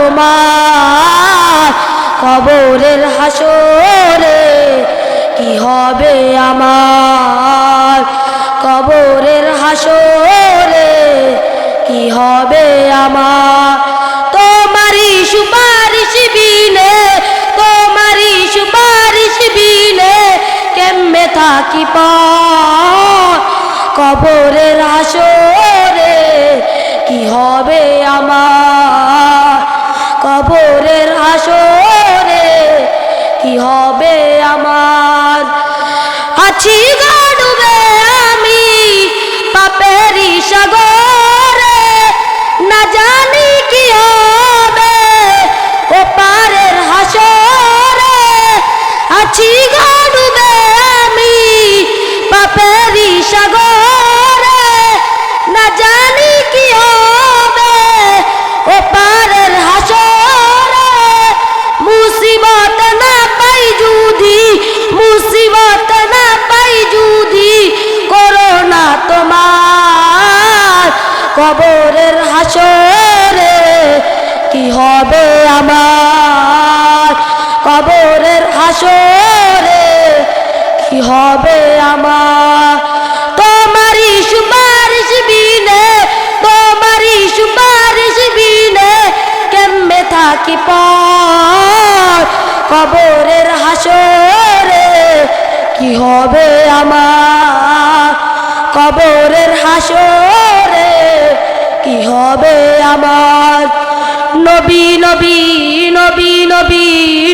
তোমার কবরের হাসরে কি হবে আমার? কবরের হাসরে কি হবে আমার? তোমারই সুপারিশ বিনে, তোমারই সুপারিশ বিনে কেমনে থাকি কবরের আসরে কি হবে আমার? হবে আমার। আছি গাড়ুবে আমি পাপেরি সাগরে। না জানি কবরের হাসরে কি হবে আমার? কবরের হাসরে কি হবে আমার? তোমারই সুপারিশ বিনে, তোমারই সুপারিশ বিনে কেমনে থাকি পর? কবরের হাসরে কি হবে আমার? কবরের হাসরে হবে আমার নবী নবী নবী নবী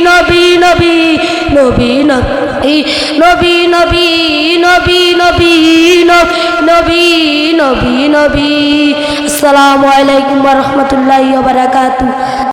নবী নবী নবী নবী নবী নবী নবী নবী নবী নবী নবী আসসালামু আলাইকুম রহমতুল্লাহ বারাকাতু